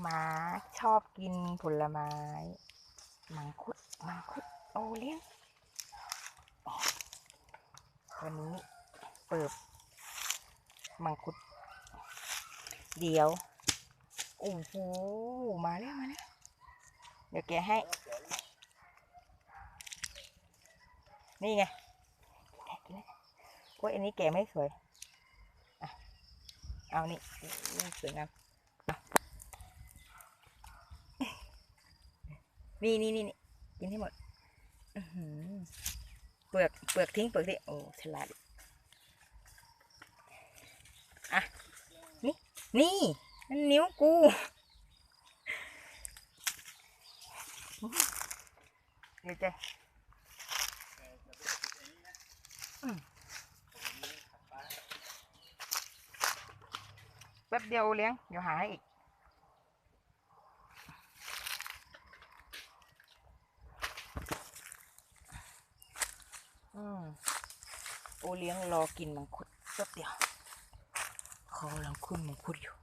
หมาชอบกินผลไม้มังคุดมังคุดโอเลี้ยงวันนี้เปิดมังคุด เดี๋ยว โอ้โห มาแล้วมาแล้ว เดี๋ยวแกให้ นี่ไงกลยโอ้ยอันนี้แกไม่สวย อะ เอานี่นี่สวยงาม นี่นี่นี่กินให้หมดเปลือกเปลือกทิ้งเปลือกทิ้งโอ้ฉลาดอะนี่นี่นั่นนิ้วกูเดี๋ยวใจอืมแป๊บเดียวเลี้ยง เดี๋ยวหาให้อีก อืมโอเลี้ยงรอกินมังคุดแป๊บเดียวเขากำลังขึ้นมังคุดอยู่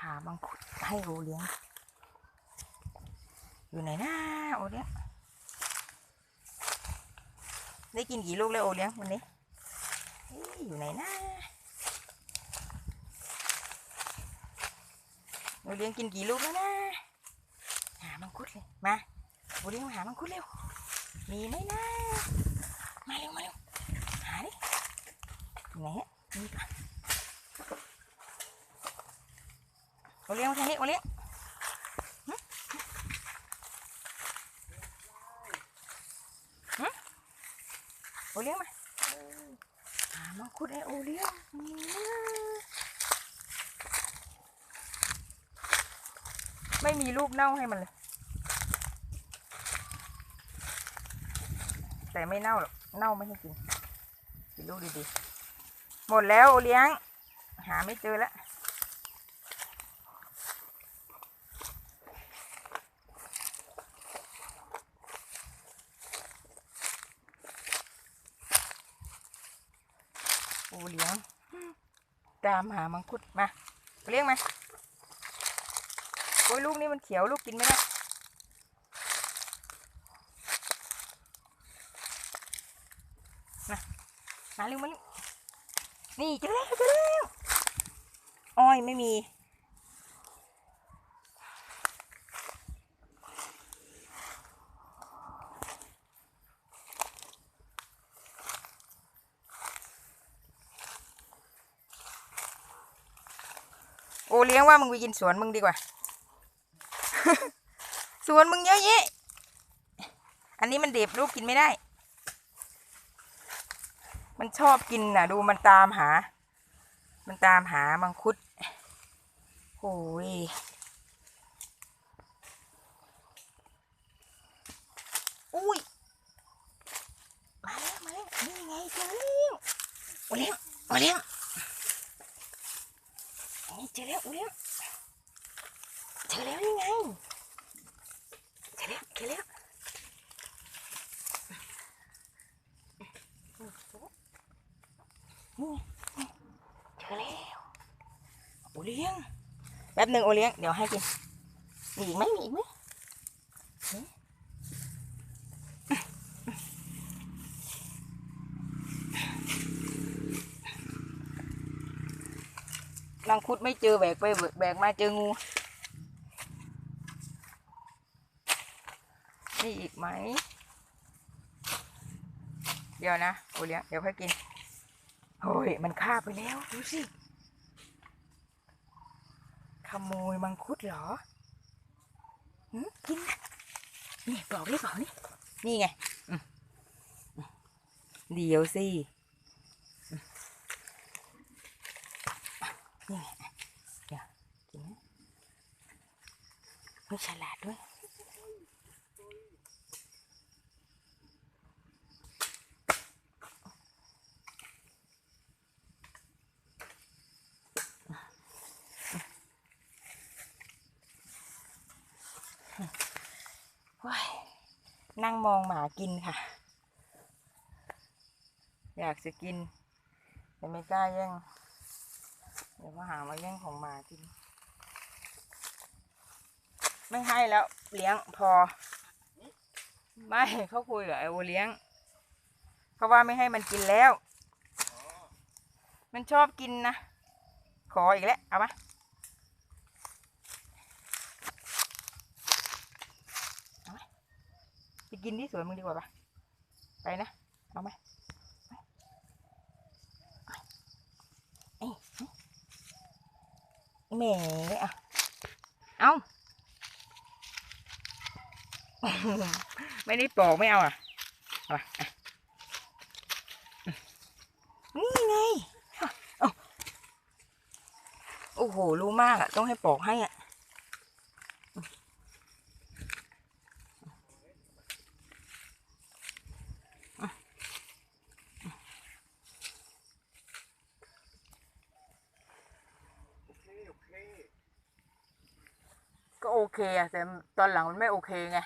หามังคุดให้โอเลี้ยง อยู่ไหนนะโอเลี้ยง ได้กินกี่ลูกแล้วโอเลี้ยงวันนี้อยู่ไหนนะโอเลี้ยงกินกี่ลูกแล้วนะหามังคุดเลยมาโอเลี้ยงมาหามังคุดเร็วมีไหมนะมาเร็วมาเร็วหาดิอยู่ไหนฮะนี่ก่อนโอเลี้ยงมาทางนี้โอเลี้ยง เลี้ยงมาหามังคุดให้โอเลี้ยงมีนะไม่มีลูกเน่าให้มันเลย แต่ไม่เน่าหรอก เน่าไม่ให้กินกินลูกดีๆ หมดแล้วโอเลี้ยง หาไม่เจอแล้ว โอเลี้ยง ตามหามังคุดมาเลี้ยงมาโอ้ยลูกนี้มันเขียวลูกกินไม่ได้มามาเร็วมาเร็วนี่จะเล้วเจอแล้วอ้อยไม่มี โอเลี้ยงว่ามึงไปกินสวนมึงดีกว่า สวนมึงเยอะแยะ อันนี้มันเด็บลูกกินไม่ได้ มันชอบกินน่ะ ดูมันตามหา มันตามหามังคุดโอ้ยอุ้ย มาแล้วมาแล้วนี่ไงเจอแล้วโอเลี้ยงโอเลี้ยง เจอแล้วเลี้ยเจอแล้วนี่ไงเจอแล้วเจอแล้วเจอแล้วโอเลี้ยงแป๊บหนึ่งโอเลี้ยงเดี๋ยวให้กินมีอีกไหมมีอีกไหม ลังคุดไม่เจอแบกไปแบกมาเจองู นี่อีกไหม เดี๋ยวนะโอเลี้ยงเดี๋ยวค่อยกินโอ้ยมันฆ่าไปแล้ว ดูสิ ขโมยมังคุดเหรอหืมกินนะนี่ปลอกนี่ปลอกนี่ นี่ไง เดี๋ยวสิ ด้ฉลาดด้วยนั่งมองหมากินค่ะ อยากจะกิน แต่ไม่กล้าแย่ง เดี๋ยวมาหามาแย่งของหมากิน ไม่ให้แล้วเลี้ยงพอ ไม่เขาคุยกับไอโอเลี้ยงเพราะว่าไม่ให้มันกินแล้ว มันชอบกินนะขออีกแล้วเอามาเอามไปกินที่สวนมึงดีกว่าปะไปนะเอาไหมแหมอะเอา ไม่ได้ปอกไม่เอาอะเอามาอะนี่ไงเอาโอ้โห รู้มากอะ ต้องให้ปอกให้อะก็โอเคอะแต่ตอนหลังมันไม่โอเคไง